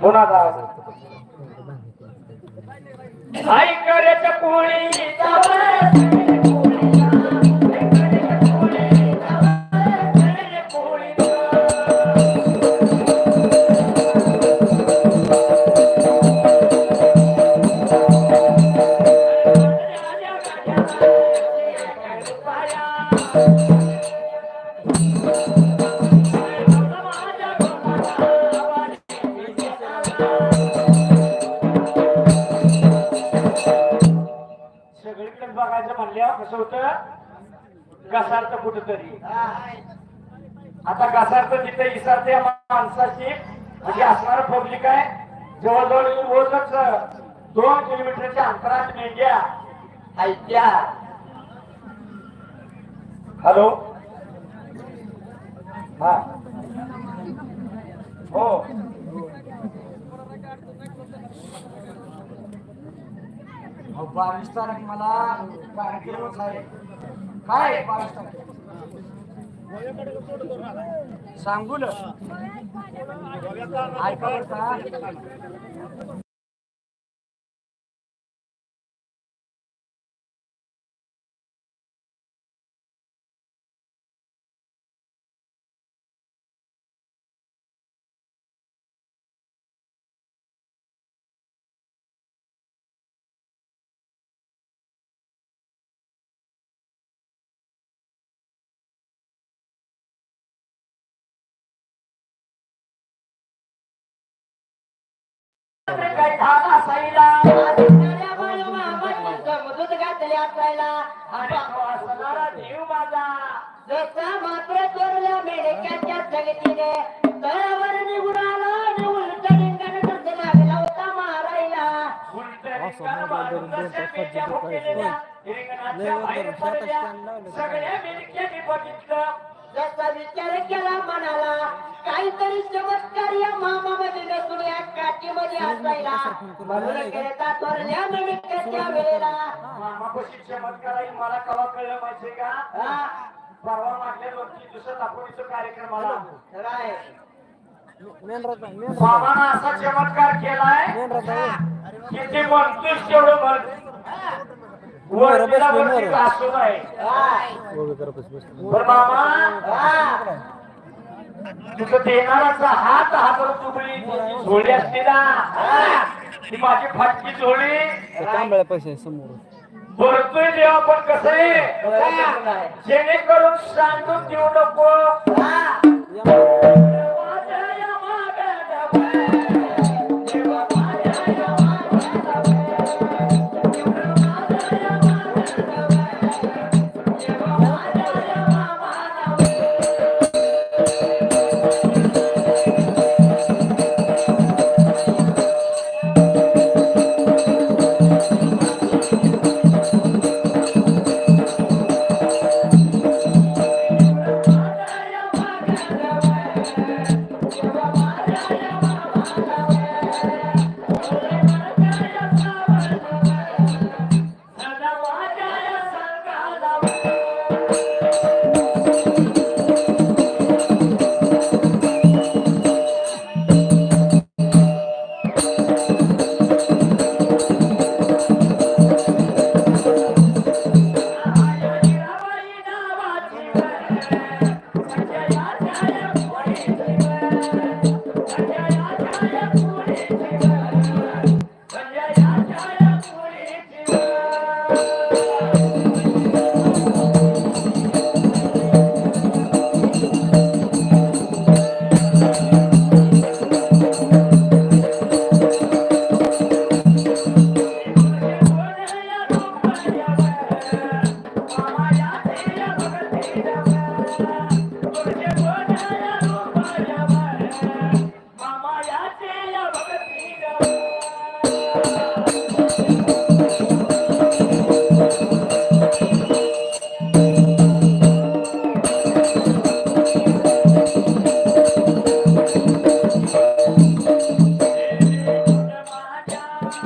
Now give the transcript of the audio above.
पुण्याचा आई बघायचं म्हणल्यावर कसं होत? घसारत कुठतरी. आता घसारत तिथे इसारते या माणसाची म्हणजे असणार पब्लिक आहे. जवळजवळ रोजच दोन किलोमीटरच्या अंतरात मेंढ्या ऐक्या हॅलो? हा. हो. बावीस तारीख मला कार्यक्रमच आहे. काय बावीस तारीख? सांगू ना. ऐका बरं मात्र चोरल्या मेढ्याच्या जगतीने तळावर निघून आला आणि उलट लिंगाने डोके लागला होता मारायला उलट रिंगण मारून भोकेलेल्या रिंगणाच्या बाहेर पडल्या. सगळ्या मेंढ्यांनी बघितलं जसा विचार केला मनाला. काहीतरी चमत्कार या मामामध्ये नसून या काठीमध्ये असायला. म्हणून खेळता चोरल्या मेढ्याच्या वेळेला. मामापाशी चमत्कार आहे मला कवा कळलं माहितीये का? हा, परवा मागल्या दोन तीन दिवसात दापोलीचा कार्यक्रम आला. काय? मामानं असा चमत्कार केलाय की ते म्हणतोच तेवढं म्हण वरतीला वरती घासून आहे काय? बरं मामा. हा, देणाराचा हात हातावर झोळी असते ना. हा, ती माझी फाटकी झोळी. तांबळ्या पैसे समोर. भरतोय देवा पण कसं आहे? जेणेकरून सांगून देऊ नको. हा.